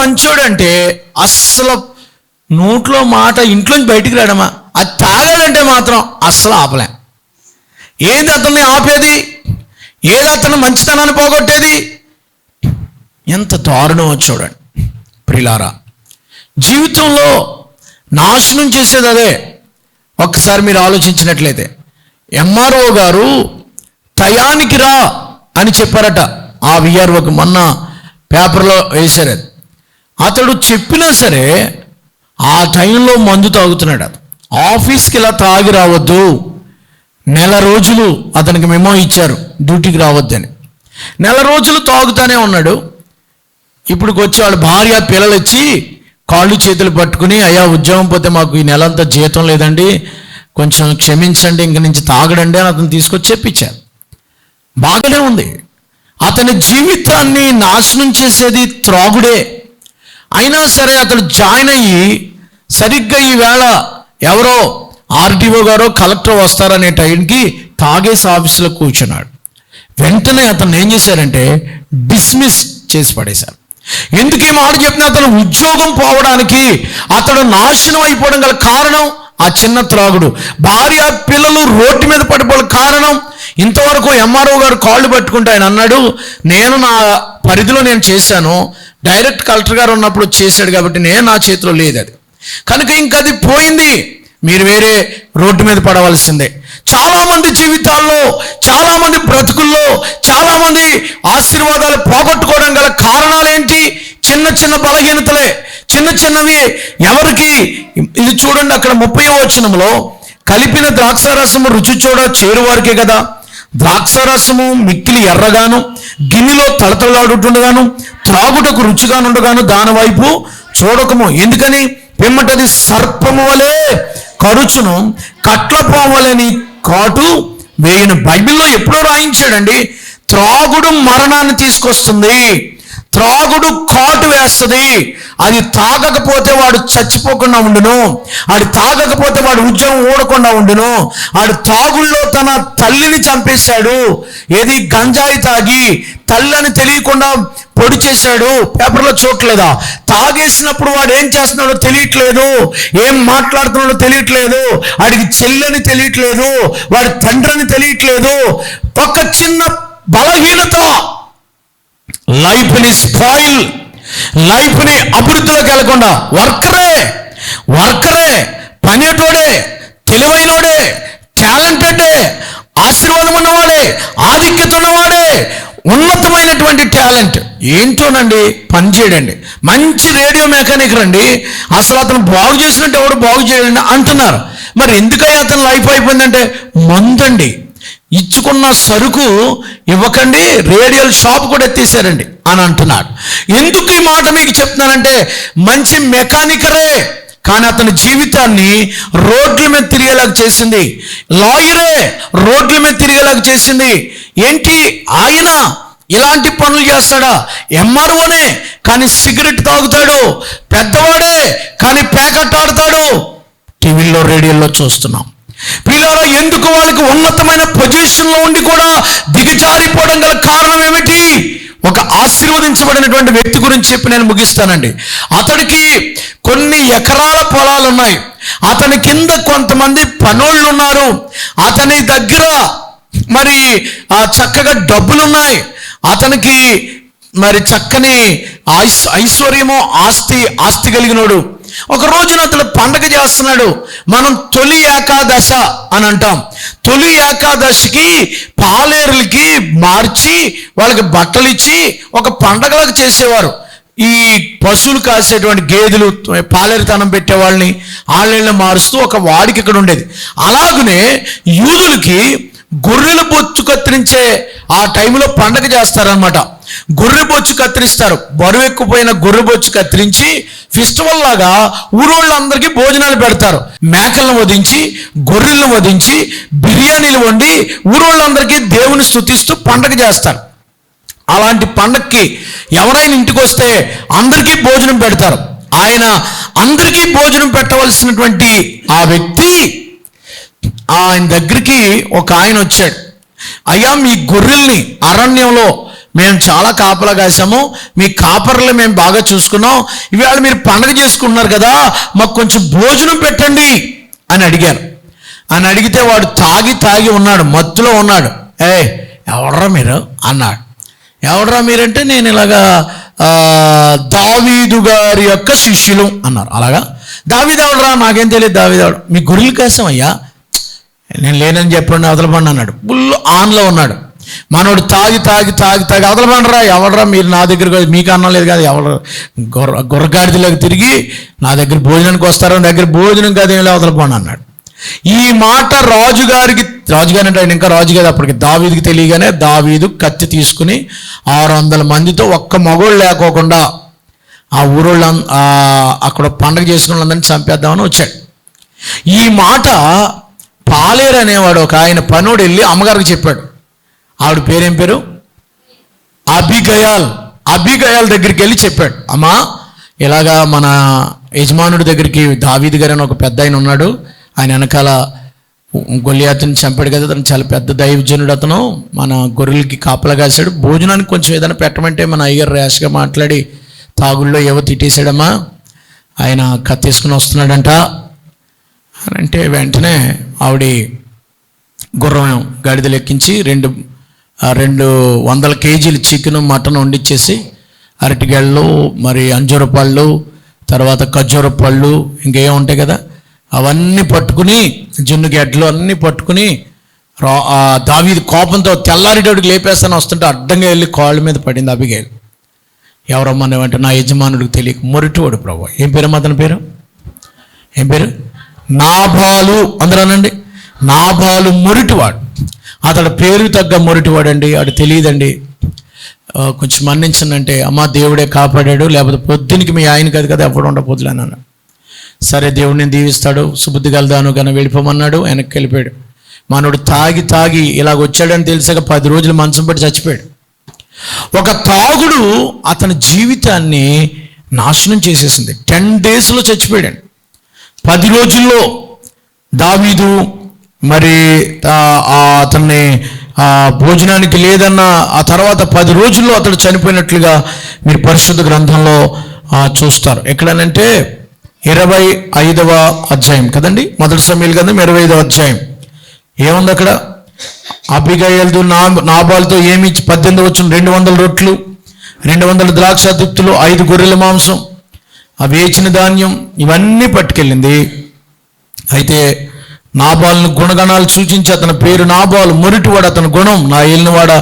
మంచోడంటే అస్సలు నోట్లో మాట ఇంట్లోంచి బయటికి రాడమా అది తాగాడంటే మాత్రం అస్సలు ఆపలేం. ఏది అతన్ని ఆపేది? ఏది అతను మంచితనాన్ని పోగొట్టేది? ఎంత దారుణమో చూడండి. ప్రిలారా జీవితంలో నాశనం చేసేది అదే. ఒక్కసారి మీరు ఆలోచించినట్లయితే ఎంఆర్ఓ గారు టయానికి రా అని చెప్పారట. ఆ విఆర్ఓకి మొన్న పేపర్లో వేశారు అది. అతడు చెప్పినా సరే ఆ టైంలో మందు తాగుతున్నాడు అతను. ఆఫీస్కి ఇలా తాగి రావద్దు. నెల రోజులు అతనికి మెమో ఇచ్చారు డ్యూటీకి రావద్దని. నెల రోజులు తాగుతానే ఉన్నాడు. ఇప్పుడు వచ్చి వాళ్ళ భార్య పిల్లలు వచ్చి కాళ్ళు చేతులు పట్టుకుని అయ్యా ఉద్యోగం పోతే మాకు ఈ నెల అంతా జీతం లేదండి. కొంచెం క్షమించండి ఇంక నుంచి తాగడండి అని అతను తీసుకొచ్చి చెప్పించారు. బాగానే ఉంది. అతని జీవితాన్ని నాశనం చేసేది త్రాగుడే. అయినా సరే అతడు జాయిన్ అయ్యి సరిగ్గా ఈవేళ ఎవరో ఆర్టీఓ గారో కలెక్టర్ వస్తారనే టైంకి తాగేసి ఆఫీసులో కూర్చున్నాడు. వెంటనే అతను ఏం చేశారంటే డిస్మిస్ చేసి పడేశారు. ఎందుకు ఈ మాట చెప్పిన అతను ఉద్యోగం పోవడానికి అతడు నాశనం అయిపోవడం గల కారణం ఆ చిన్న త్రాగుడు. భార్య పిల్లలు రోడ్డు మీద పడిపోవడం కారణం. ఇంతవరకు ఎంఆర్ఓ గారు కాళ్ళు పట్టుకుంటే ఆయన అన్నాడు నేను నా పరిధిలో నేను చేశాను డైరెక్ట్ కలెక్టర్ గారు ఉన్నప్పుడు చేశాడు కాబట్టి నేను నా చేతిలో లేదు అది. కనుక ఇంక అది పోయింది. మీరు వేరే రోడ్డు మీద పడవలసిందే. చాలామంది జీవితాల్లో చాలామంది బ్రతుకుల్లో చాలామంది ఆశీర్వాదాలు పోగొట్టుకోవడం గల కారణాలు ఏంటి చిన్న చిన్న బలహీనతలే. చిన్న చిన్నవి ఎవరికి? ఇది చూడండి అక్కడ ముప్పై వచనంలో కలిపిన ద్రాక్షారసము రుచి చూడ చేరువారికే కదా. ద్రాక్షరసము మిక్కిలి ఎర్రగాను గిన్నెలో తలతలాడుతుండగాను త్రాగుటకు రుచిగానుండగాను దాని వైపు చూడకము. ఎందుకని? పిమ్మటది సర్పము వలె కరుచును కట్లపోవలని కాటు వేయను. బైబిల్లో ఎప్పుడో రాయించాడండి త్రాగుడు మరణాన్ని తీసుకొస్తుంది. త్రాగుడు కాటు వేస్తుంది. అది తాగకపోతే వాడు చచ్చిపోకుండా ఉండును. ఆడు తాగకపోతే వాడు ఉద్యోగం ఊడకుండా ఉండును. ఆడు తాగుల్లో తన తల్లిని చంపేశాడు. ఏది గంజాయి తాగి తల్లని తెలియకుండా పొడి చేశాడు. పేపర్లో చూడలేదా తాగేసినప్పుడు వాడు ఏం చేస్తున్నాడో తెలియట్లేదు. ఏం మాట్లాడుతున్నాడో తెలియట్లేదు. వాడికి చెల్లని తెలియట్లేదు. వాడి తండ్రిని తెలియట్లేదు. ఒక చిన్న బలహీనత లైఫ్ని స్పాయిల్ లైఫ్ని అభివృద్ధిలోకి వెళ్ళకుండా వర్కరే వర్కరే పనేటోడే తెలివైనోడే టాలెంటెడే ఆశీర్వాదం ఉన్నవాడే ఆధిక్యత ఉన్నవాడే ఉన్నతమైనటువంటి టాలెంట్ ఏంటోనండి? పని చేయడండి. మంచి రేడియో మెకానిక్ రండి. అసలు అతను బాగు చేసినట్టు ఎవడు బాగు చేయండి అంటున్నారు. మరి ఎందుకయ్యా అతను లైఫ్ అయిపోయిందంటే మందండి. ఇచ్చుకున్న సరుకు ఇవ్వకండి రేడియల్ షాప్ కూడా ఎత్తేసారండి అని అంటున్నాడు. ఎందుకు ఈ మాట మీకు చెప్తున్నానంటే మంచి మెకానికరే కానీ అతని జీవితాన్ని రోడ్ల మీద తిరిగేలాగా చేసింది. లాయరే రోడ్ల మీద తిరిగేలాగా చేసింది. ఏంటి ఆయన ఇలాంటి పనులు చేస్తాడా? ఎంఆర్ఓనే కానీ సిగరెట్ తాగుతాడు. పెద్దవాడే కానీ ప్యాకెట్ ఆడతాడు టీవీల్లో రేడియోలో చూస్తున్నాం. పిల్లలు ఎందుకు వాళ్ళకి ఉన్నతమైన పొజిషన్లో ఉండి కూడా దిగజారిపోవడం గల కారణం ఏమిటి? ఒక ఆశీర్వదించబడినటువంటి వ్యక్తి గురించి చెప్పి నేను ముగిస్తానండి. అతడికి కొన్ని ఎకరాల పొలాలు ఉన్నాయి. అతని కింద కొంతమంది పనోళ్ళు ఉన్నారు అతని దగ్గర మరి చక్కగా డబ్బులు ఉన్నాయి అతనికి మరి చక్కని ఐశ్వర్యము ఆస్తి ఆస్తి కలిగినోడు. ఒక రోజున పండగ చేస్తున్నాడు. మనం తొలి ఏకాదశ అని అంటాం. తొలి ఏకాదశికి పాలేరులకి మార్చి వాళ్ళకి బట్టలు ఇచ్చి ఒక పండగలకు చేసేవారు. ఈ పశువులు కాసేటువంటి గేదెలు పాలేరుతనం పెట్టే వాళ్ళని ఆన్లైన్లో మారుస్తూ ఒక వాడికి ఇక్కడ ఉండేది. అలాగనే యూదులకి గొర్రెల బొచ్చు కత్తిరించే ఆ టైంలో పండగ చేస్తారనమాట గొర్రె బొచ్చు కత్తిరిస్తారు. బరువు ఎక్కువపోయిన గొర్రె బొచ్చు కత్తిరించి ఫెస్టివల్ లాగా ఊరోళ్ళందరికీ భోజనాలు పెడతారు. మేకలను వధించి గొర్రెలను వధించి బిర్యానీలు వండి ఊరోళ్ళందరికీ దేవుని స్తుతిస్తూ పండగ చేస్తారు. అలాంటి పండక్కి ఎవరైనా ఇంటికి వస్తే అందరికీ భోజనం పెడతారు. ఆయన అందరికీ భోజనం పెట్టవలసినటువంటి ఆ వ్యక్తి ఆయన దగ్గరికి ఒక ఆయన వచ్చాడు. అయ్యా మీ గొర్రెల్ని అరణ్యంలో మేము చాలా కాపలా కాసాము మీ కాపర్లు మేము బాగా చూసుకున్నాం. ఇవాళ మీరు పండగ చేసుకుంటున్నారు కదా మాకు కొంచెం భోజనం పెట్టండి అని అడిగారు. అని అడిగితే వాడు తాగి తాగి ఉన్నాడు మత్తులో ఉన్నాడు. ఏ ఎవడరా మీరు? అన్నాడు. ఎవడరా మీరంటే నేను ఇలాగా దావీదు గారి యొక్క శిష్యులు అన్నారు. అలాగా? దావీదు నాకేం తెలియదు దావీదు మీ మీ కోసం అయ్యా నేను లేనని చెప్పండి అవతలపండి అన్నాడు. ఫుల్ ఆన్లో ఉన్నాడు. మనోడు తాగి తాగి తాగి తాగి. అవతలపండరా ఎవడరా మీరు నా దగ్గర మీకు అన్నం లేదు కదా ఎవరు గొర్ర గొర్రగాడిదలోకి తిరిగి నా దగ్గర భోజనానికి వస్తారు నా దగ్గర భోజనం కాదు ఏం అన్నాడు. ఈ మాట రాజుగారికి రాజుగారి అంటే ఆయన ఇంకా రాజు కాదు అప్పటికి దావీదికి తెలియగానే దావీదు కత్తి తీసుకుని ఆరు వందల మందితో ఒక్క మగోళ్ళు లేకోకుండా ఆ ఊరోళ్ళ అక్కడ పండగ చేసుకున్న వాళ్ళందరినీ చంపేద్దామని వచ్చాడు. ఈ మాట పాలేరు అనేవాడు ఒక ఆయన పనోడు వెళ్ళి అమ్మగారికి చెప్పాడు. ఆవిడ పేరేం పేరు? అభిగయాల్. అభిగయాల్ దగ్గరికి వెళ్ళి చెప్పాడు. అమ్మా ఇలాగా మన యజమానుడి దగ్గరికి దావీద్ గారు అని ఒక పెద్ద ఆయన ఉన్నాడు. ఆయన వెనకాల గొల్లియాతుని చంపాడు కదా అతను చాలా పెద్ద దైవజనుడు అతను. మన గొర్రెలకి కాపలా కాశాడు. భోజనానికి కొంచెం ఏదైనా పెట్టమంటే మన అయ్యగారు ర్యాష్గా మాట్లాడి తాగుల్లో ఏవో తిట్టేశాడమ్మా. ఆయన కత్తేసుకుని వస్తున్నాడంట. అని అంటే వెంటనే ఆవిడ గుర్రం గాడిదలు ఎక్కించి రెండు రెండు వందల కేజీలు చికెన్ మటన్ వండిచ్చేసి అరటిగళ్ళు మరి అంజూర పళ్ళు తర్వాత ఖర్జూర పళ్ళు ఇంకేం ఉంటాయి కదా అవన్నీ పట్టుకుని జున్ను గడ్డలు అన్నీ పట్టుకుని రా దావీది కోపంతో తెల్లారిటోడికి లేపేస్తాను వస్తుంటే అడ్డంగా వెళ్ళి కాళ్ళ మీద పడింది అభిగేలు ఎవరమ్మనేవంటే నా యజమానుడికి తెలియక మొరిటివాడు ప్రభు. ఏం పేరు అతని పేరు? ఏం పేరు? నాభాలు అందరూ అనండి. నాభాలు మొరిటివాడు. అతడు పేరు తగ్గ మొరటివాడండి అటు తెలియదండి. కొంచెం మన్నించండి అంటే అమ్మ దేవుడే కాపాడాడు లేకపోతే పొద్దునికి మీ ఆయన కాదు కదా ఎప్పుడు ఉండపోతులే అన్నాను. సరే దేవుడిని దీవిస్తాడు సుబుద్ధి కలదాను కానీ వెళ్ళిపోమన్నాడు వెనక్కి వెళ్ళిపోయాడు. మనోడు తాగి తాగి ఇలాగ వచ్చాడని తెలిసాక పది రోజులు మంచం పట్టి చచ్చిపోయాడు. ఒక తాగుడు అతని జీవితాన్ని నాశనం చేసేసింది. టెన్ డేస్లో చచ్చిపోయాడు. పది రోజుల్లో దావీదు మరి అతన్ని ఆ భోజనానికి లేదన్న ఆ తర్వాత పది రోజుల్లో అతడు చనిపోయినట్లుగా మీరు పరిశుద్ధ గ్రంథంలో చూస్తారు. ఎక్కడనంటే ఇరవై ఐదవ అధ్యాయం కదండి? మొదటి సమయాలు కదా ఇరవై ఐదవ అధ్యాయం. ఏముంది అక్కడ? అభిగయలతో నా నాబాలతో ఏమి ఇచ్చి పద్దెనిమిది వచ్చిన రెండు వందల రొట్లు రెండు వందల ద్రాక్ష దుప్తులు ఐదు గొర్రెల మాంసం ఆ వేచిన ధాన్యం ఇవన్నీ పట్టుకెళ్ళింది. అయితే నాబాలను గుణగణాలు సూచించి అతని పేరు నాబాలు మొరిటివాడు అతని గుణం. నా ఏలినవాడ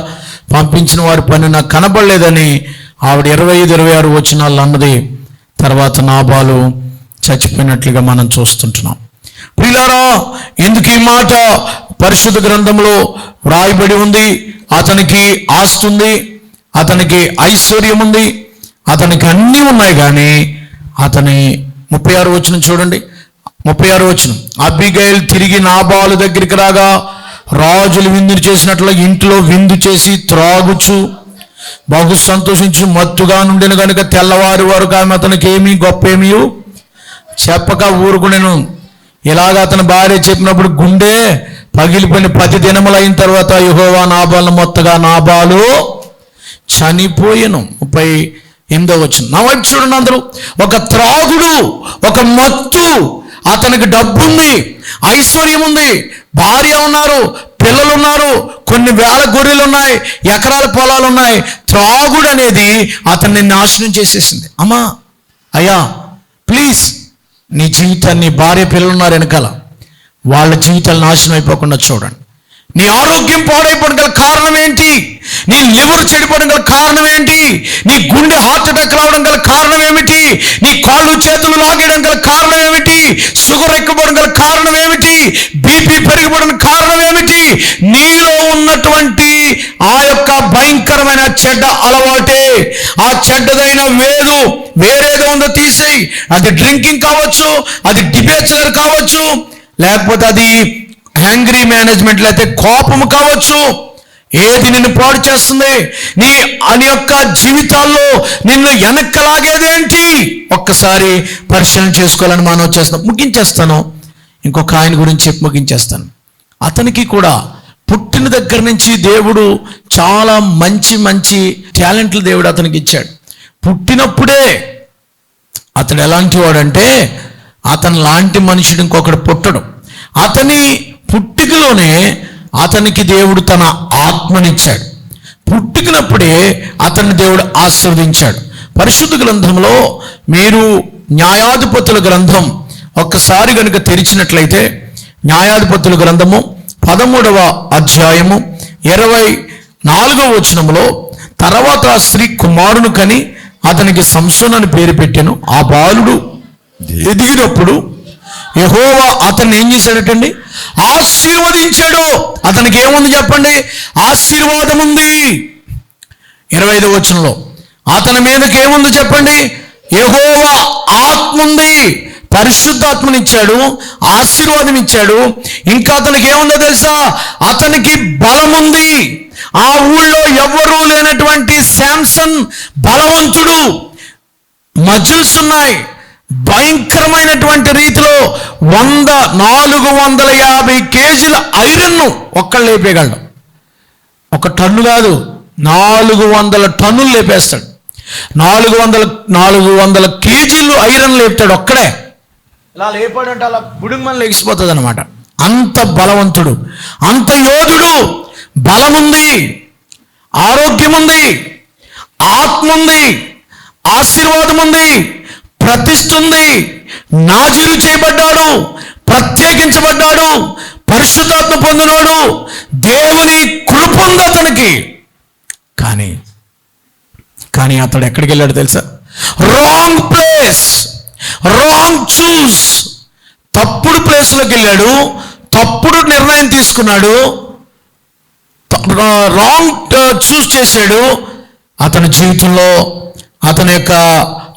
పంపించిన వారి పని నాకు కనబడలేదని ఆవిడ ఇరవై ఐదు ఇరవై ఆరు వచనాలు అన్నది. తర్వాత నాబాలు చచ్చిపోయినట్లుగా మనం చూస్తుంటున్నాం. ప్రియులారా ఎందుకు ఈ మాట పరిశుద్ధ గ్రంథంలో వ్రాయబడి ఉంది. అతనికి ఆస్తి ఉంది అతనికి ఐశ్వర్యం ఉంది అతనికి అన్నీ ఉన్నాయి కానీ అతని ముప్పై ఆరు వచ్చిన చూడండి. ముప్పై ఆరు వచ్చిన అబిగైల్ తిరిగి నాబాలు దగ్గరికి రాగా రాజులు విందు చేసినట్లు ఇంట్లో విందు చేసి త్రాగుచు బహు సంతోషించు మత్తుగా నుండిన కనుక తెల్లవారి వరకు ఆమె అతనికి ఏమీ గొప్ప ఏమీ చెప్పక ఊరుకునేను. ఇలాగ అతని భార్య చెప్పినప్పుడు గుండె పగిలిపోయిన పది దినములు అయిన తర్వాత యుహోవా నాబాలను మొత్తగా నాబాలు చనిపోయాను. ముప్పై ఎనిమిదో వచ్చిన. నా చూడండి అందరూ. ఒక త్రాగుడు ఒక మత్తు అతనికి డబ్బు ఉంది ఐశ్వర్యం ఉంది భార్య ఉన్నారు పిల్లలు ఉన్నారు కొన్ని వేల గొర్రెలు ఉన్నాయి ఎకరాల పొలాలు ఉన్నాయి త్రాగుడు అనేది అతన్ని నాశనం చేసేసింది. అమ్మా అయ్యా ప్లీజ్ నీ జీవితాన్ని భార్య పిల్లలు ఉన్నారు వెనకాల. వాళ్ళ జీవితాలు నాశనం అయిపోకుండా చూడండి. నీ ఆరోగ్యం పాడైపోవడం గల కారణం ఏంటి? నీ లివర్ చెడిపోవడం గల కారణం ఏంటి? నీ గుండె హార్ట్ అటాక్ రావడం గల కారణం ఏమిటి? నీ కాళ్ళు చేతులు లాగేయడం గల కారణం ఏమిటి? షుగర్ ఎక్కిపోవడం గల కారణం ఏమిటి? బీపీ పెరిగిపోవడం కారణం ఏమిటి? నీలో ఉన్నటువంటి ఆ యొక్క భయంకరమైన చెడ్డ అలవాటే. ఆ చెడ్డదైన వేదు వేరేదో ఉందో తీసేయి. అది డ్రింకింగ్ కావచ్చు అది డిబేచలర్ కావచ్చు లేకపోతే అది హ్యాంగ్రీ మేనేజ్మెంట్ అయితే కోపము కావచ్చు. ఏది నిన్ను పాడు చేస్తుంది? నీ అని యొక్క జీవితాల్లో నిన్ను వెనక్కలాగేదేంటి? ఒక్కసారి పరిశీలన చేసుకోవాలని మనం వచ్చేస్తాం ముగించేస్తాను. ఇంకొక ఆయన గురించి చెప్పి ముగించేస్తాను. అతనికి కూడా పుట్టిన దగ్గర నుంచి దేవుడు చాలా మంచి మంచి టాలెంట్లు దేవుడు అతనికి ఇచ్చాడు. పుట్టినప్పుడే అతడు ఎలాంటి వాడంటే అతను లాంటి మనుషుడు ఇంకొకడు పుట్టడం. అతని పుట్టికలోనే అతనికి దేవుడు తన ఆత్మనిచ్చాడు. పుట్టికినప్పుడే అతన్ని దేవుడు ఆశీర్వదించాడు. పరిశుద్ధ గ్రంథంలో మీరు న్యాయాధిపతుల గ్రంథం ఒక్కసారి కనుక తెరిచినట్లయితే న్యాయాధిపతుల గ్రంథము పదమూడవ అధ్యాయము ఇరవై నాలుగవ వచనములో తర్వాత ఆ స్త్రీ కుమారుని కని అతనికి సంసోన్ అని పేరు పెట్టాను. ఆ బాలుడు ఎదిగినప్పుడు యహోవా అతన్ని ఏం చేశాడటండి? ఆశీర్వదించాడు. అతనికి ఏముంది చెప్పండి? ఆశీర్వాదం ఉంది. ఇరవై ఐదు వచనంలో అతని మీదకి ఏముంది చెప్పండి? యహోవా ఆత్మ ఉంది. పరిశుద్ధాత్మనిచ్చాడు ఆశీర్వాదం ఇచ్చాడు ఇంకా అతనికి ఏముందో తెలుసా? అతనికి బలం ఉంది. ఆ ఊళ్ళో ఎవ్వరూ లేనటువంటి శాంసన్ బలవంతుడు. మజిల్స్ ఉన్నాయి. భయంకరమైనటువంటి రీతిలో వంద నాలుగు వందల యాభై కేజీల ఐరన్ను ఒక్కళ్ళు లేపేయగలడు. ఒక టన్ను కాదు నాలుగు వందల టన్నులు లేపేస్తాడు. నాలుగు వందల నాలుగు వందల కేజీలు ఐరన్ లేపుతాడు ఒక్కడే. ఇలా లేపాడంటే అలా బుడుమని లెగిసిపోతుంది అనమాట అంత బలవంతుడు అంత యోధుడు బలముంది ఆరోగ్యం ఉంది ఆత్మ ఉంది ఆశీర్వాదం ఉంది ప్రతిష్ఠుంది. నాజీలు నాజీరు చేయబడ్డాడు ప్రత్యేకించబడ్డాడు పరిశుద్ధాత్మ పొందినోడు దేవుని కృప ఉంది అతనికి. కానీ కానీ అతడు ఎక్కడికి వెళ్ళాడు తెలుసా? రాంగ్ ప్లేస్ రాంగ్ చూస్ తప్పుడు ప్లేస్లోకి వెళ్ళాడు తప్పుడు నిర్ణయం తీసుకున్నాడు రాంగ్ చూస్ చేశాడు. అతని జీవితంలో అతని యొక్క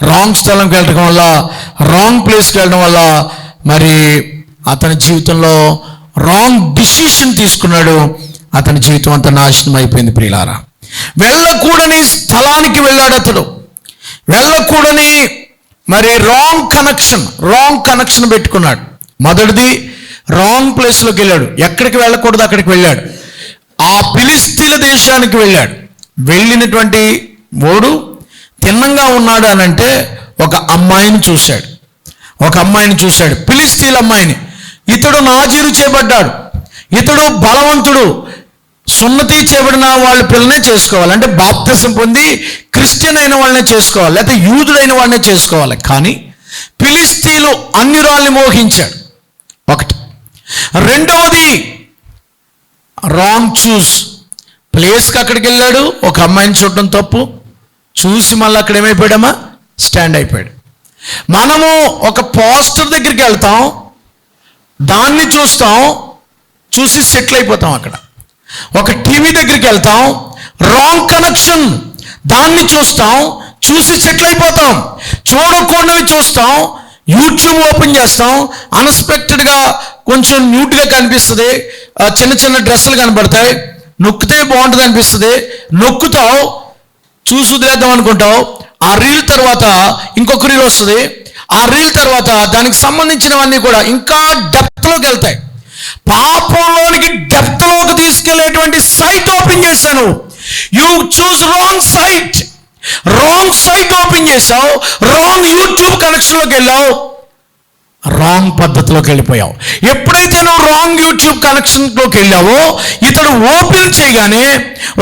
రాంగ్ స్థలంకి వెళ్ళడం వల్ల రాంగ్ ప్లేస్కి వెళ్ళడం వల్ల మరి అతని జీవితంలో రాంగ్ డిసిషన్ తీసుకున్నాడు. అతని జీవితం అంతా నాశనం అయిపోయింది ప్రియులారా. వెళ్ళకూడని స్థలానికి వెళ్ళాడు అతడు. వెళ్ళకూడని మరి రాంగ్ కనెక్షన్ రాంగ్ కనెక్షన్ పెట్టుకున్నాడు. మొదటిది రాంగ్ ప్లేస్లోకి వెళ్ళాడు. ఎక్కడికి వెళ్ళకూడదు అక్కడికి వెళ్ళాడు. ఆ పిలిస్తీల దేశానికి వెళ్ళాడు. వెళ్ళినటువంటి ఓడు తిన్నంగా ఉన్నాడు అని అంటే ఒక అమ్మాయిని చూశాడు. ఒక అమ్మాయిని చూశాడు. పిలిస్తీల అమ్మాయిని. ఇతడు నాజీరు చేయబడ్డాడు. ఇతడు బలవంతుడు. సున్నతి చేయబడిన వాళ్ళ పిల్లనే చేసుకోవాలి. అంటే బాప్తిసం పొంది క్రిస్టియన్ అయిన వాళ్ళనే చేసుకోవాలి. లేకపోతే యూదుడైన వాళ్ళనే చేసుకోవాలి. కానీ పిలిస్తీలు అన్యురాల్ని మోహించాడు. ఒకటి. రెండవది రాంగ్ చూస్. ప్లేస్కి అక్కడికి వెళ్ళాడు. ఒక అమ్మాయిని చూడడం తప్పు. చూసి మళ్ళీ అక్కడ ఏమైపోయాడమ్మా? స్టాండ్ అయిపోయాడు. మనము ఒక పోస్టర్ దగ్గరికి వెళ్తాం దాన్ని చూస్తాం చూసి సెటిల్ అయిపోతాం అక్కడ. ఒక టీవీ దగ్గరికి వెళ్తాం రాంగ్ కనెక్షన్ దాన్ని చూస్తాం చూసి సెటిల్ అయిపోతాం. చూడకూడనివి చూస్తాం యూట్యూబ్ ఓపెన్ చేస్తాం అన్ఎక్స్పెక్టెడ్గా కొంచెం న్యూట్గా కనిపిస్తుంది. చిన్న చిన్న డ్రెస్సులు కనబడతాయి. నొక్కితే బాగుంటుంది అనిపిస్తుంది. నొక్కుతావు చూసి వదిలేద్దాం అనుకుంటావు. ఆ రీల్ తర్వాత ఇంకొక రీల్ వస్తుంది. ఆ రీల్ తర్వాత దానికి సంబంధించినవన్నీ కూడా ఇంకా డెప్త్లోకి వెళ్తాయి. పాపంలోనికి డెప్త్లోకి తీసుకెళ్ళేటువంటి సైట్ ఓపెన్ చేశాను. You choose wrong site wrong site open చేసావు రాంగ్ యూట్యూబ్ కనెక్షన్లోకి వెళ్ళావు. రాంగ్ పద్ధతిలోకి వెళ్ళిపోయావు. ఎప్పుడైతే నువ్వు రాంగ్ యూట్యూబ్ కనెక్షన్లోకి వెళ్ళావో ఇతడు ఓపెన్ చేయగానే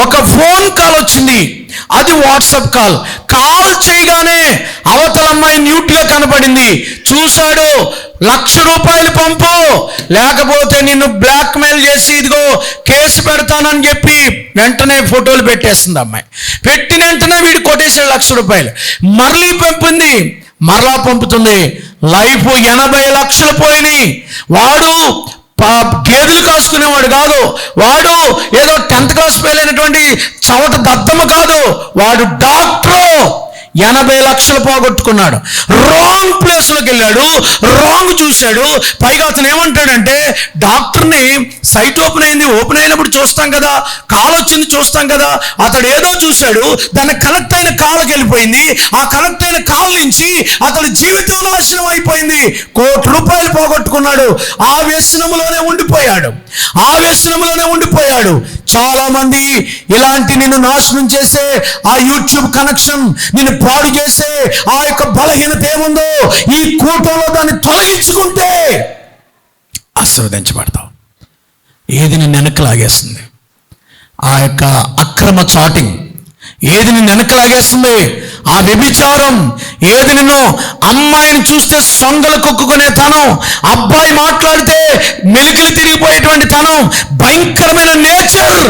ఒక ఫోన్ కాల్ వచ్చింది. అది వాట్సాప్ కాల్. కాల్ చేయగానే అవతల అమ్మాయి న్యూట్గా కనపడింది. చూశాడు లక్ష రూపాయలు పంపు. లేకపోతే నిన్ను బ్లాక్మెయిల్ చేసి ఇదిగో కేసు పెడతానని చెప్పి వెంటనే ఫోటోలు పెట్టేస్తుంది అమ్మాయి. పెట్టిన వెంటనే వీడు కొట్టేశాడు లక్ష రూపాయలు. మరలీ పంపింది. మరలా పంపుతుంది. లైఫ్ ఎనభై లక్షలు పోయినాయి. వాడు పా- గేదెలు కాసుకునేవాడు కాదు. వాడు ఏదో టెన్త్ క్లాస్ ఫెయిల్ అయినటువంటి చవట దద్దము కాదు. వాడు డాక్టరు. ఎనభై లక్షలు పోగొట్టుకున్నాడు. రాంగ్ ప్లేస్లోకి వెళ్ళాడు. రాంగ్ చూశాడు. పైగా అతను ఏమంటాడంటే డాక్టర్ని సైట్ ఓపెన్ అయింది ఓపెన్ అయినప్పుడు చూస్తాం కదా. కాల్ వచ్చింది చూస్తాం కదా. అతడు ఏదో చూశాడు. దాన్ని కనెక్ట్ అయిన కాల్కి వెళ్ళిపోయింది. ఆ కనెక్ట్ అయిన కాల్ నుంచి అతడు జీవితం నాశనం అయిపోయింది. కోటి రూపాయలు పోగొట్టుకున్నాడు. ఆ వ్యసనంలోనే ఉండిపోయాడు. ఆ వ్యసనంలోనే ఉండిపోయాడు. చాలా మంది ఇలాంటి నిన్ను నాశనం చేసే ఆ యూట్యూబ్ కనెక్షన్ నిన్ను పాడు చేసే ఆ యొక్క బలహీనత ఏముందో ఈ కూటంలో దాన్ని తొలగించుకుంటే ఆశీర్వదించబడతావు. ఏది నిన్ను వెనక్కి లాగేస్తుంది ఆ యొక్క అక్రమ చాటింగ్ ఏది నిన్ను వెనక్కి లాగేస్తుంది ఆ వ్యభిచారం ఏది నిన్ను అమ్మాయిని చూస్తే సొంగలు కొక్కుకునే తనం అబ్బాయి మాట్లాడితే మెలికలు తిరిగిపోయేటువంటి తనం భయంకరమైన నేచర్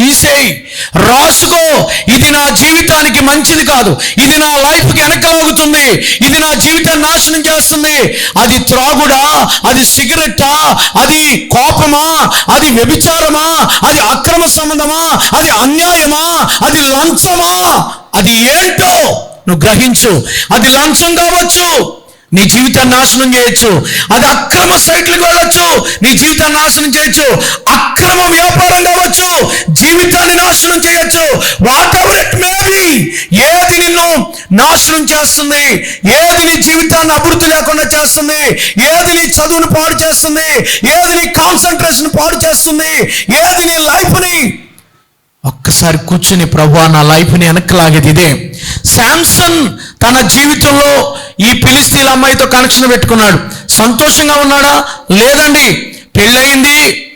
తీసేయి. రాసుకో. ఇది నా జీవితానికి మంచిది కాదు. ఇది నా లైఫ్కి వెనకలాగుతుంది. ఇది నా జీవితాన్ని నాశనం చేస్తుంది. అది త్రాగుడా? అది సిగరెట్టా? అది కోపమా? అది వ్యభిచారమా? అది అక్రమ సంబంధమా? అది అన్యాయమా? అది లంచమా? అది ఏంటో నువ్వు గ్రహించు. అది లంచం కావచ్చు. నీ జీవితాన్ని నాశనం చేయొచ్చు. అది అక్రమ సైట్లకు వెళ్ళొచ్చు. నీ జీవితాన్ని నాశనం చేయొచ్చు. అక్రమ వ్యాపారం కావచ్చు. జీవితాన్ని నాశనం చేయొచ్చు. వాట్ ఎవర్ ఇట్ మేబీ ఏది నిన్ను నాశనం చేస్తుంది ఏది నీ జీవితాన్ని అభివృద్ధి లేకుండా చేస్తుంది ఏది నీ చదువును పాడు చేస్తుంది ఏది నీ కాన్సన్ట్రేషన్ పాడు చేస్తుంది ఏది నీ లైఫ్ని ఒక్కసారి కూర్చుని ప్రభు నా లైఫ్ని వెనక్కి లాగేది ఇదే. శాంసంగ్ తన జీవితంలో ఈ పిలిస్తీల అమ్మాయితో కనెక్షన్ పెట్టుకున్నాడు. సంతోషంగా ఉన్నాడా? లేదండి. పెళ్ళయింది.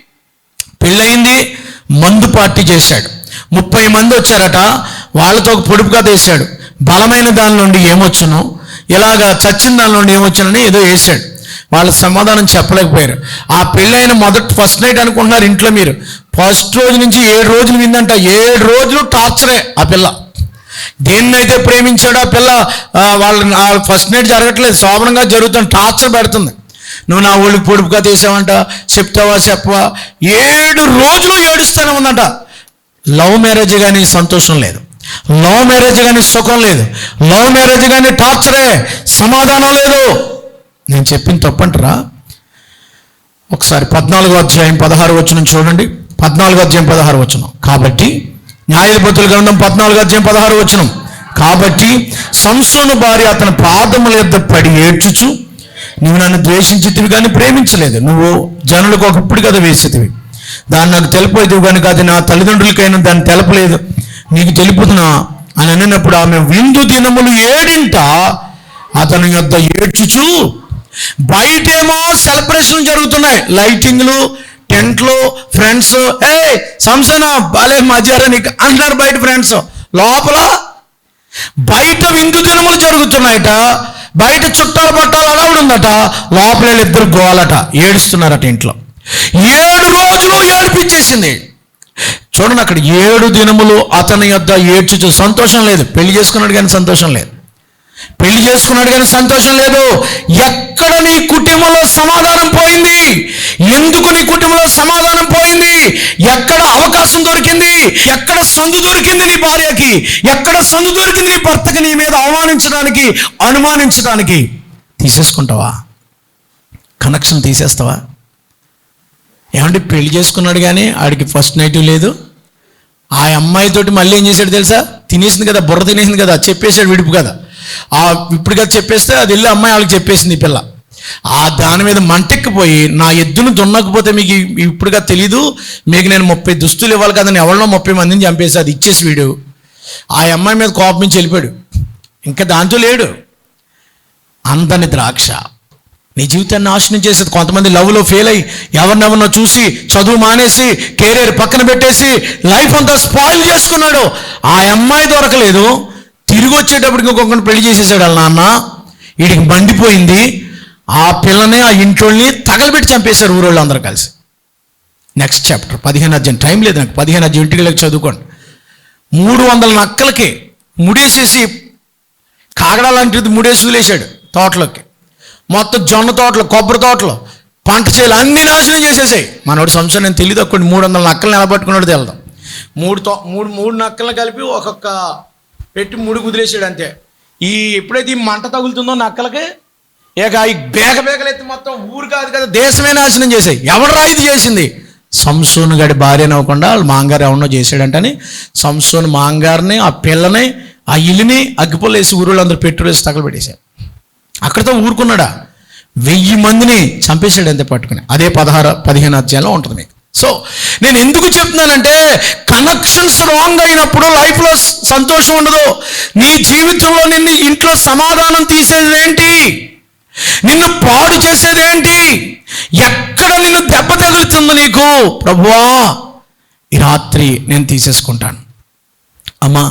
పెళ్ళయింది. మందు పార్టీ చేశాడు. ముప్పై మంది వచ్చారట. వాళ్ళతో ఒక పొడుపు కథ వేశాడు. బలమైన దాని నుండి ఏమొచ్చును? ఇలాగా చచ్చిన దాని నుండి ఏమొచ్చునని ఏదో వేశాడు. వాళ్ళ సమాధానం చెప్పలేకపోయారు. ఆ పెళ్ళైన మొదటి ఫస్ట్ నైట్ అనుకుంటున్నారు ఇంట్లో మీరు. ఫస్ట్ రోజు నుంచి ఏడు రోజులు విందంట. ఏడు రోజులు టార్చరే ఆ పిల్ల. దేన్నైతే ప్రేమించాడో ఆ పిల్ల వాళ్ళని వాళ్ళ ఫస్ట్ నైట్ జరగట్లేదు. శోభనంగా జరుగుతుంది టార్చర్ పెడుతుంది. నువ్వు నా ఒళ్ళకి పొడుపుగా తీసావంట చెప్తావా చెప్పవా? ఏడు రోజులు ఏడుస్తూనే ఉందంట. లవ్ మ్యారేజ్ కానీ సంతోషం లేదు. లవ్ మ్యారేజ్ కానీ సుఖం లేదు. లవ్ మ్యారేజ్ కానీ టార్చరే సమాధానం లేదు. నేను చెప్పింది తప్పంటారా? ఒకసారి పద్నాలుగో అధ్యాయం పదహారు వచ్చిన చూడండి. పద్నాలుగో అధ్యాయం పదహారు వచ్చిన కాబట్టి న్యాయాధిపతుల గ్రంథం పద్నాలుగు అధ్యాయం పదహారు వచ్చిన కాబట్టి సంసోను భార్య అతని పాదముల యొద్ద పడి ఏడ్చుచు నువ్వు నన్ను ద్వేషించితివి కానీ ప్రేమించలేదు. నువ్వు జనులకు ఒకప్పుడు కదా వేసేతివి. దాన్ని నాకు తెలిపోయేది కనుక అది నా తల్లిదండ్రులకైనా దాన్ని తెలపలేదు. నీకు తెలుపుతున్నా అని అనినప్పుడు ఆమె విందు దినములు ఏడింట అతని యొద్ద ఏడ్చుచు బయటేమో సెలబ్రేషన్ జరుగుతున్నాయి. లైటింగ్లు ఇంట్లో ఫ్రెండ్స్ ఏ సంసన బాలే మధ్యారా నీకు అంటున్నారు బయట ఫ్రెండ్స్ లోపల బయట విందు దినములు జరుగుతున్నాయట. బయట చుట్టాలు పట్టాలు అడవుడు ఉందట. లోపల ఇద్దరు గోలట ఏడుస్తున్నారట ఇంట్లో. ఏడు రోజులు ఏడిపించేసింది. చూడండి అక్కడ ఏడు దినములు అతని యొద్ద ఏడ్చుచు సంతోషం లేదు. పెళ్ళి చేసుకున్నాడు కానీ సంతోషం లేదు. పెళ్ళి చేసుకున్నాడు కానీ సంతోషం లేదు. ఎక్కడ నీ కుటుంబంలో సమాధానం పోయింది? ఎందుకు నీ కుటుంబంలో సమాధానం పోయింది? ఎక్కడ అవకాశం దొరికింది? ఎక్కడ సందు దొరికింది నీ భార్యకి? ఎక్కడ సందు దొరికింది నీ భర్తకి నీ మీద అవమానించడానికి అనుమానించడానికి? తీసేసుకుంటావా? కనెక్షన్ తీసేస్తావా? ఏమంటే పెళ్ళి చేసుకున్నాడు కానీ ఆడికి ఫస్ట్ నైట్ లేదు. ఆ అమ్మాయితోటి మళ్ళీ ఏం చేశాడు తెలుసా? తినేసింది కదా బుర్ర తినేసింది కదా చెప్పేశాడు విడుపు కదా. ఆ ఇప్పుడు చెప్పేస్తే అది వెళ్ళి అమ్మాయి వాళ్ళకి చెప్పేసింది ఈ పిల్ల. ఆ దాని మీద మంటెక్కిపోయి నా ఎద్దును దున్నకపోతే మీకు ఇప్పుడుగా తెలీదు మీకు నేను ముప్పై దుస్తులు ఇవ్వాలి కదని ఎవరినో ముప్పై మందిని చంపేసి అది ఇచ్చేసి వీడు. ఆ అమ్మాయి మీద కోపం నుంచి వెళ్ళిపోయాడు. ఇంకా దాంతో లేడు. అందని ద్రాక్ష. నీ జీవితాన్ని నాశనం చేసేది కొంతమంది లవ్లో ఫెయిల్ అయ్యి ఎవరినెవరినో చూసి చదువు మానేసి కెరీర్ పక్కన పెట్టేసి లైఫ్ అంతా స్పాయిల్ చేసుకున్నాడు. ఆ అమ్మాయి దొరకలేదు. తిరిగి వచ్చేటప్పటికి ఇంకొకరిని పెళ్ళి చేసేసాడు వాళ్ళ నాన్న. వీడికి మండిపోయింది ఆ పిల్లని ఆ ఇంట్లోని తగలబెట్టి చంపేశారు ఊరోళ్ళు అందరూ కలిసి. నెక్స్ట్ చాప్టర్ పదిహేను అధ్యాయం. టైం లేదు నాకు. పదిహేను అధ్యాయం ఇంటికి వెళ్ళి చదువుకోండి. మూడు వందల నక్కలకి ముడేసేసి కాగడా లాంటిది ముడేసి వదిలేశాడు తోటలోకి. మొత్తం జొన్న తోటలు కొబ్బరి తోటలు పంట చేలు అన్ని నాశనం చేసేసాయి. మనోడు సంవత్సరం నేను తెలియదు అక్కడ మూడు వందల నక్కలు నిలబట్టుకున్నాడు తెలదాం. మూడు తో మూడు మూడు నక్కలను కలిపి ఒక్కొక్క పెట్టి ముడి కుదిలేసాడు అంతే. ఈ ఎప్పుడైతే ఈ మంట తగులుతుందో నక్కలకి ఇక ఈ బేగ బేగలెత్తి మొత్తం ఊరు కాదు కదా దేశమే నాశనం చేసాయి ఎవడరా ఇది చేసింది? సంసోను గడి భార్య అవ్వకుండా మాంగారు ఎవరినో చేశాడంటని సంసోను మాంగారిని ఆ పిల్లని ఆ ఇల్లుని అగ్గిపొల్లు వేసి ఊరిలో అందరూ పెట్రోల్ వేసి తగలబెట్టేశారు. అక్కడితో ఊరుకున్నాడా? వెయ్యి మందిని చంపేశాడు అంతే పట్టుకుని. అదే పదహారు పదిహేను అధ్యాయంలో ఉంటుంది మీకు. సో నేను ఎందుకు చెప్తున్నానంటే కనెక్షన్స్ రాంగ్ అయినప్పుడు లైఫ్లో సంతోషం ఉండదు. నీ జీవితంలో నిన్ను ఇంట్లో సమాధానం తీసేది ఏంటి నిన్ను పాడు చేసేది ఏంటి ఎక్కడ నిన్ను దెబ్బ తగులుతుందో నీకు? ప్రభువా ఈ రాత్రి నేను తీసేసుకుంటాను. అమ్మా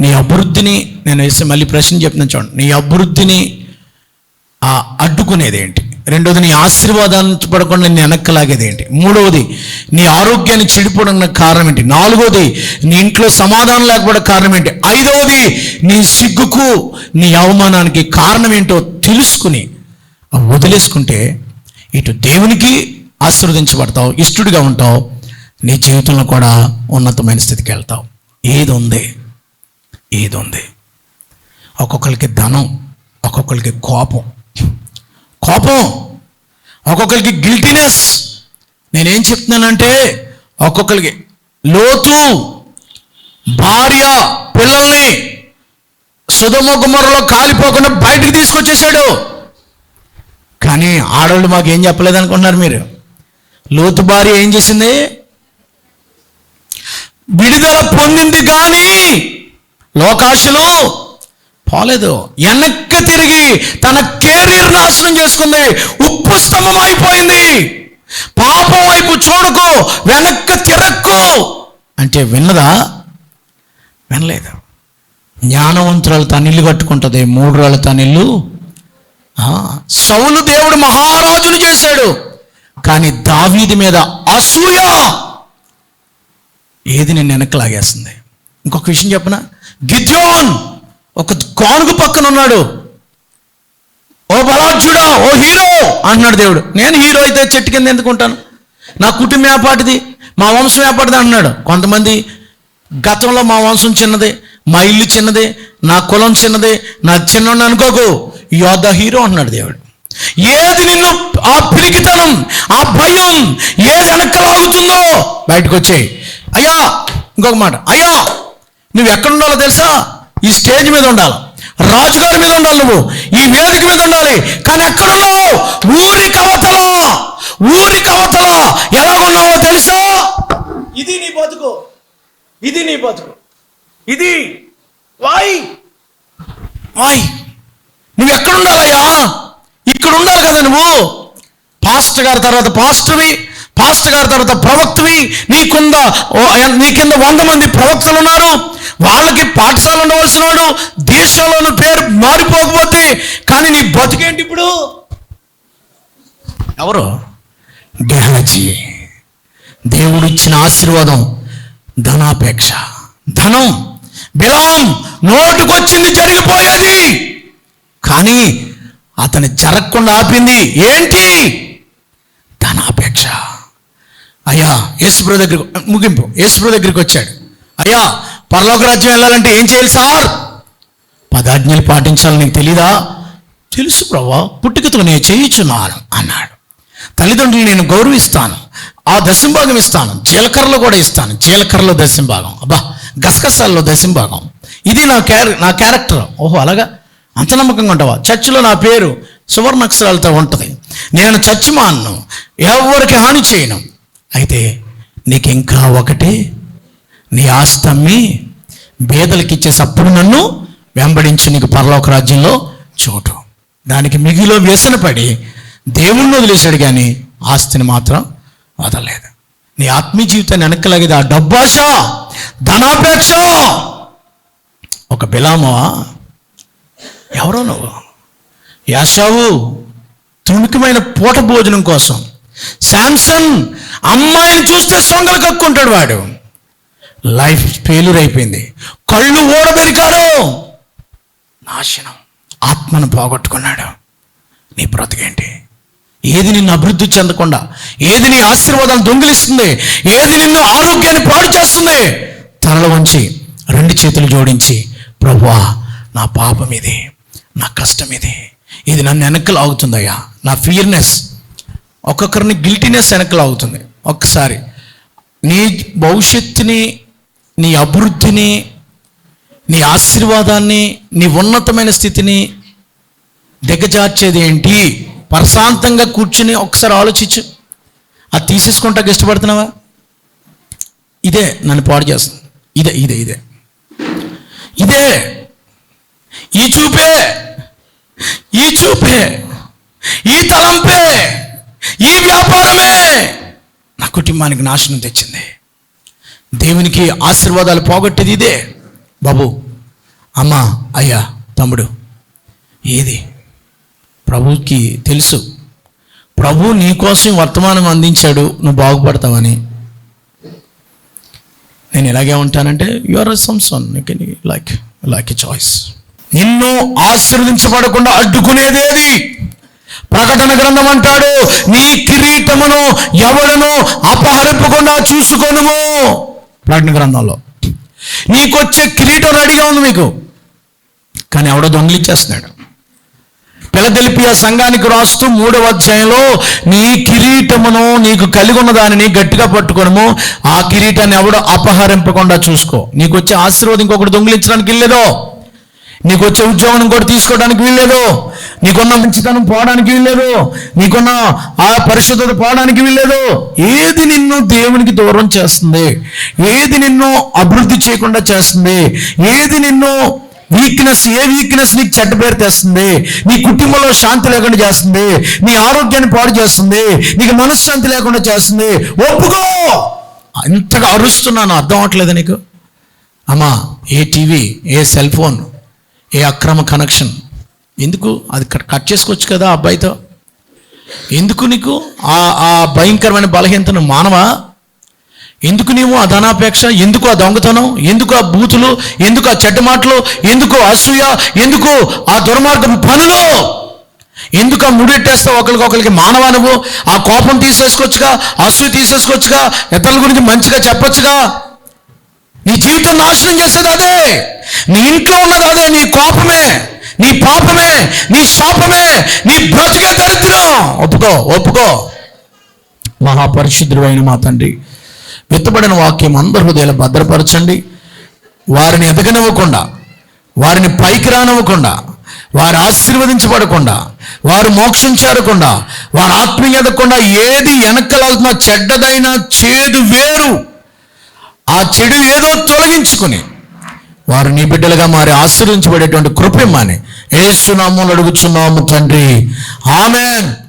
నీ అభివృద్ధిని నేను వేసి మళ్ళీ ప్రశ్న చెప్తున్నాను చూడండి. నీ అభివృద్ధిని అడ్డుకునేది ఏంటి రెండోది నీ ఆశీర్వాదాన్ని పడకుండా నేను వెనక్కలాగేది ఏంటి? మూడవది నీ ఆరోగ్యాన్ని చెడిపోవడానికి కారణం ఏంటి? నాలుగోది నీ ఇంట్లో సమాధానం లేకపోవడం కారణం ఏంటి? ఐదవది నీ సిగ్గుకు నీ అవమానానికి కారణం ఏంటో తెలుసుకుని వదిలేసుకుంటే ఇటు దేవునికి ఆశీర్వదించబడతావు ఇష్టడిగా ఉంటావు నీ జీవితంలో కూడా ఉన్నతమైన స్థితికి వెళ్తావు. ఏది ఉంది ఏది ఉంది ఒక్కొక్కరికి ధనం ఒక్కొక్కరికి కోపం. కోపం ఒక్కొక్కరికి గిల్టీనెస్. నేనేం చెప్తున్నానంటే ఒక్కొక్కరికి లోతు భార్య పిల్లల్ని సుధమ గుమ్మరలో కాలిపోకుండా బయటికి తీసుకొచ్చేసాడు కానీ ఆడవాళ్ళు మాకు ఏం చెప్పలేదు అనుకుంటున్నారు మీరు? లోతు భార్య ఏం చేసింది? విడుదల పొందింది కానీ లోకాశలు పోలేదు. వెనక్కి తిరిగి తన కెరీర్ నాశనం చేసుకుంది. ఉప్పు స్తంభం అయిపోయింది. పాపం వైపు చూడకు వెనక్కి తిరక్కు. అంటే విన్నదా? వినలేదు. జ్ఞానవంతురాలు తన ఇల్లు కట్టుకుంటుంది. మూడు రాళ్ళు తన ఇల్లు. సౌలు దేవుడు మహారాజును చేశాడు. కానీ దావీది మీద అసూయ. ఏది నేను వెనక్కి లాగేస్తుంది? ఇంకొక విషయం చెప్పనా? గిద్యోన్. ఒక కానుగు పక్కన ఉన్నాడు. ఓ బలాఢ్యుడా ఓ హీరో అంటున్నాడు దేవుడు. నేను హీరో అయితే చెట్టు కింద ఎందుకుంటాను నా కుటుంబం ఏపాటిది మా వంశం ఏపాటిది అంటున్నాడు. కొంతమంది గతంలో మా వంశం చిన్నదే మా ఇల్లు చిన్నదే నా కులం చిన్నదే నా చిన్న అనుకోకు. యోధ హీరో అంటున్నాడు దేవుడు. ఏది నిన్ను ఆ పిరికితనం ఆ భయం ఏది వెనక్కలాగుతుందో బయటకు వచ్చేయి. అయ్యా ఇంకొక మాట. అయ్యా నువ్వు ఎక్కడ ఉండాలో తెలుసా? ఈ స్టేజ్ మీద ఉండాలి. రాజుగారి మీద ఉండాలి నువ్వు. ఈ వేదిక మీద ఉండాలి. కానీ ఎక్కడున్నావు ఊరి కవతల. ఊరి కవతల. ఎలాగున్నావో తెలుసా? ఇది నీ బతుకు. ఇది నీ బతుకు. ఇది వాయ్. వాయ్. నువ్వు ఎక్కడ ఉండాలయ్యా? ఇక్కడ ఉండాలి కదా నువ్వు. పాస్టర్ గారి తర్వాత పాస్టర్వి పాస్టర్ గారి తర్వాత ప్రవక్తవి నీ కింద ఓ- నీ కింద వంద మంది ప్రవక్తలు ఉన్నారు వాళ్ళకి పాఠశాల ఉండవలసిన వాడు దేశంలోని పేరు మారిపోకపోతే కానీ నీ బతుకేంటి ఇప్పుడు? ఎవరు? గెహజీ దేవుడు ఇచ్చిన ఆశీర్వాదం ధనాపేక్ష. ధనం బిలాం నోటుకొచ్చింది జరిగిపోయేది. కానీ అతని జరగకుండా ఆపింది ఏంటి? ధనాపేక్ష. అయ్యా యేసుప్ర దగ్గరికి ముగింపు. యేసుప్ర దగ్గరికి వచ్చాడు. అయ్యా పరలోక రాజ్యం వెళ్ళాలంటే ఏం చేయాలి సార్? పదాజ్ఞలు పాటించాలని నీకు తెలీదా? తెలుసు ప్రభా పుట్టుకతో నేను చేయించున్నాను అన్నాడు. తల్లిదండ్రులు నేను గౌరవిస్తాను. ఆ దశంభాగం ఇస్తాను. జీలకర్రలో కూడా ఇస్తాను. జీలకర్రలో దశంభాగం. అబ్బా గసగసాల్లో దశంభాగం. ఇది నా క్యారె నా క్యారెక్టర్. ఓహో అలాగా? అంత నమ్మకంగా ఉంటావా? చర్చిలో నా పేరు సువర్ణాక్షరాలతో ఉంటుంది. నేను చర్చి మాన్ను ఎవరికి హాని చేయను. అయితే నీకు ఇంకా ఒకటి? నీ ఆస్తి అమ్మి బేదలకి ఇచ్చేసి నన్ను వెంబడించు నీకు పరలోక రాజ్యంలో చోటు. దానికి మిగిలో వ్యసనపడి దేవుణ్ణి వదిలేశాడు కానీ ఆస్తిని మాత్రం వదలలేదు. నీ ఆత్మీయ జీవితాన్ని వెనక్కలాగేది ఆ డబ్బాష ధనాపేక్ష. ఒక బిలామా ఎవరో నువ్వు? యాషావు తుణుకమైన పూట భోజనం కోసం. శాంసన్ అమ్మాయిని చూస్తే సొంగలు కక్కుంటాడు వాడు. లైఫ్ ఫెయిల్యూర్ అయిపోయింది. కళ్ళు ఓడబెరికాడు నాశనం. ఆత్మను పోగొట్టుకున్నాడు. నీ బ్రతికేంటి? ఏది నిన్ను అభివృద్ధి చెందకుండా ఏది నీ ఆశీర్వాదాలు దొంగిలిస్తుంది ఏది నిన్ను ఆరోగ్యాన్ని పాడు చేస్తుంది తనలో వంచి రెండు చేతులు జోడించి ప్రభువా నా పాపం ఇది నా కష్టం ఇది ఇది నన్ను వెనక్కి లాగుతుందయ్యా. నా ఫియర్నెస్ ఒక్కొక్కరిని గిల్టీనెస్ వెనక్కి లాగుతుంది. ఒక్కసారి. నీ భవిష్యత్తుని నీ అభివృద్ధిని నీ ఆశీర్వాదాన్ని నీ ఉన్నతమైన స్థితిని దిగజార్చేది ఏంటి? ప్రశాంతంగా కూర్చుని ఒకసారి ఆలోచించు. అది తీసేసుకుంటాకి ఇష్టపడుతున్నావా? ఇదే నన్ను పాడు చేస్తుంది. ఇదే ఇదే ఇదే. ఇదే. ఈ చూపే. ఈ చూపే. ఈ తలంపే. ఈ వ్యాపారమే. నా కుటుంబానికి నాశనం తెచ్చింది. దేవునికి ఆశీర్వాదాలు పోగొట్టేది ఇదే. బాబు అమ్మా అయ్యా తమ్ముడు ఏది? ప్రభుకి తెలుసు. ప్రభు నీ కోసం వర్తమానం అందించాడు నువ్వు బాగుపడతావని. నేను ఎలాగే ఉంటానంటే యువర్ సంసన్ లైక్ లైక్ ఎ చాయిస్ నిన్ను ఆశీర్వదించబడకుండా అడ్డుకునేదేది. ప్రకటన గ్రంథం అంటాడు నీ కిరీటమును ఎవడను అపహరింపకుండా చూసుకోనుము. ప్రకటన గ్రంథంలో నీకొచ్చే కిరీటం రెడీగా ఉంది మీకు. కానీ ఎవడో దొంగిలిచ్చేస్తున్నాడు. పిలదెలిపియ సంఘానికి రాస్తూ మూడవ అధ్యాయంలో నీ కిరీటమును నీకు కలిగి ఉన్న దానిని గట్టిగా పట్టుకోనము ఆ కిరీటాన్ని ఎవడో అపహరింపకుండా చూసుకో. నీకు వచ్చే ఆశీర్వాదం ఇంకొకటి దొంగిలించడానికి వెళ్ళేదో నీకు వచ్చే ఉద్యోగం కూడా తీసుకోవడానికి వీల్లేదు. నీకున్న మంచితనం పోవడానికి వీల్లేదు. నీకున్న ఆ పరిశుద్ధత పోవడానికి వీల్లేదు. ఏది నిన్ను దేవునికి దూరం చేస్తుంది? ఏది నిన్ను అభివృద్ధి చేయకుండా చేస్తుంది? ఏది నిన్ను వీక్నెస్ ఏ వీక్నెస్ నీకు చెడ్డ పేరు తెస్తుంది? నీ కుటుంబంలో శాంతి లేకుండా చేస్తుంది. నీ ఆరోగ్యాన్ని పాడు చేస్తుంది. నీకు మనశ్శాంతి లేకుండా చేస్తుంది. ఒప్పుకో! ఇంతగా అరుస్తున్నాను అర్థం అవట్లేదు నీకు? అమ్మా ఏ టీవీ ఏ సెల్ ఫోన్ ఏ అక్రమ కనెక్షన్ ఎందుకు? అది కట్ కట్ చేసుకోవచ్చు కదా ఆ అబ్బాయితో. ఎందుకు నీకు? ఆ ఆ భయంకరమైన బలహీనతను మానవా? ఎందుకు నీవు ఆ ధనాపేక్ష? ఎందుకు ఆ దొంగతనం? ఎందుకు ఆ బూతులు? ఎందుకు ఆ చెడ్డ మాటలు? ఎందుకు అసూయ? ఎందుకు ఆ దుర్మార్గం పనులు? ఎందుకు ఆ ముడెట్టేస్తావు ఒకరికొకరికి? మానవా నువ్వు? ఆ కోపం తీసేసుకోవచ్చుగా? అసూయ తీసేసుకోవచ్చుగా? ఇతరుల గురించి మంచిగా చెప్పొచ్చుగా? నీ జీవితం నాశనం చేసేది అదే. నీ ఇంట్లో ఉన్నది అదే నీ కోపమే నీ పాపమే నీ శాపమే నీ బ్రతికే దరిద్రం. ఒప్పుకో ఒప్పుకో. మహాపరిశుద్ధుడైన మా తండ్రి విత్తబడిన వాక్యం అందరి హృదయాలు భద్రపరచండి. వారిని ఎదగనివ్వకుండా వారిని పైకి రానివ్వకుండా వారు ఆశీర్వదించబడకుండా వారు మోక్షం చేరకుండా వారు ఆత్మీయ ఎదగకుండా ఏది వెనకలాల్సిన చెడ్డదైన చేదు వేరు. ఆ చెడు ఏదో తొలగించుకుని వారు నీ బిడ్డలుగా మారి ఆశీర్వించబడేటువంటి కృప ఇమ్మని. ఏసునామం అడుగుచున్నాము తండ్రి. ఆమెన్.